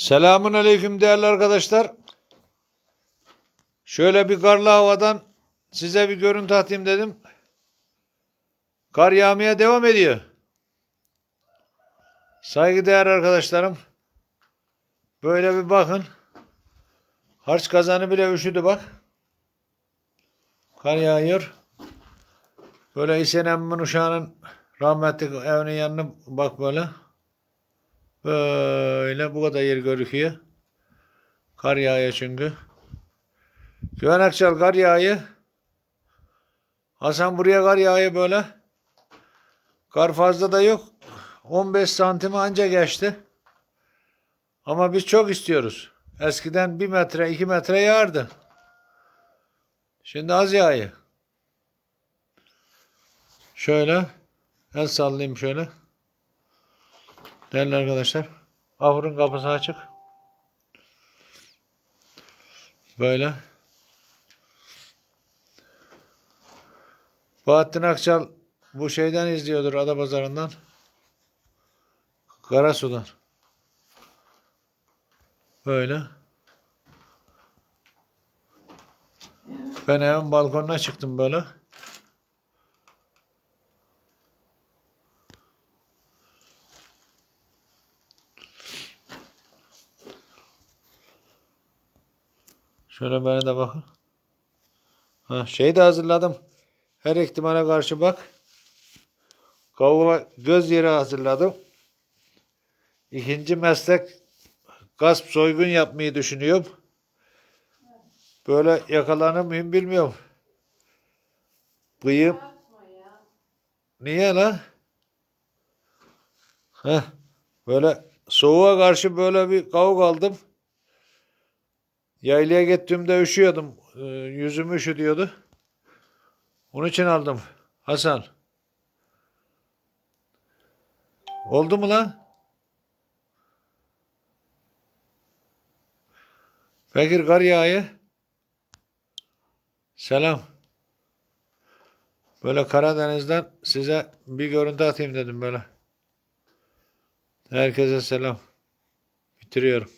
Selamun aleyküm değerli arkadaşlar. Şöyle bir karlı havadan size bir görüntü atayım dedim. Kar yağmaya devam ediyor. Saygıdeğer arkadaşlarım. Böyle bir bakın. Harç kazanı bile üşüdü bak. Kar yağıyor. Böyle İsen emmin uşağının rahmetli evinin yanına bak böyle. Böyle bu kadar yer görüküyor. Kar yağıyor çünkü. Güven Akçal kar yağıyor. Hasan buraya kar yağıyor böyle. Kar fazla da yok. 15 santimi anca geçti. Ama biz çok istiyoruz. Eskiden 1 metre 2 metre yağardı. Şimdi az yağıyor. Şöyle el sallayayım şöyle. Değerli arkadaşlar. Ahurun kapısı açık. Böyle. Bahattin Akçal bu şeyden izliyordur Adapazarı'ndan. Karasu'dan. Böyle. Ben evin balkonuna çıktım böyle. Şöyle bana da bakın. Ha, şey de hazırladım. Her ihtimale karşı bak. Kavga göz yeri hazırladım. İkinci meslek gasp soygun yapmayı düşünüyorum. Böyle yakalanır mıyım bilmiyorum. Bıyığım. Niye la? Heh. Böyle soğuğa karşı böyle bir kavga aldım. Yaylaya gittiğimde üşüyordum. Ee, yüzüm üşütüyordu. Onun için aldım. Hasan. Oldu mu lan? Bekir kar yağıyor. Selam. Böyle Karadeniz'den size bir görüntü atayım dedim böyle. Herkese selam. Bitiriyorum.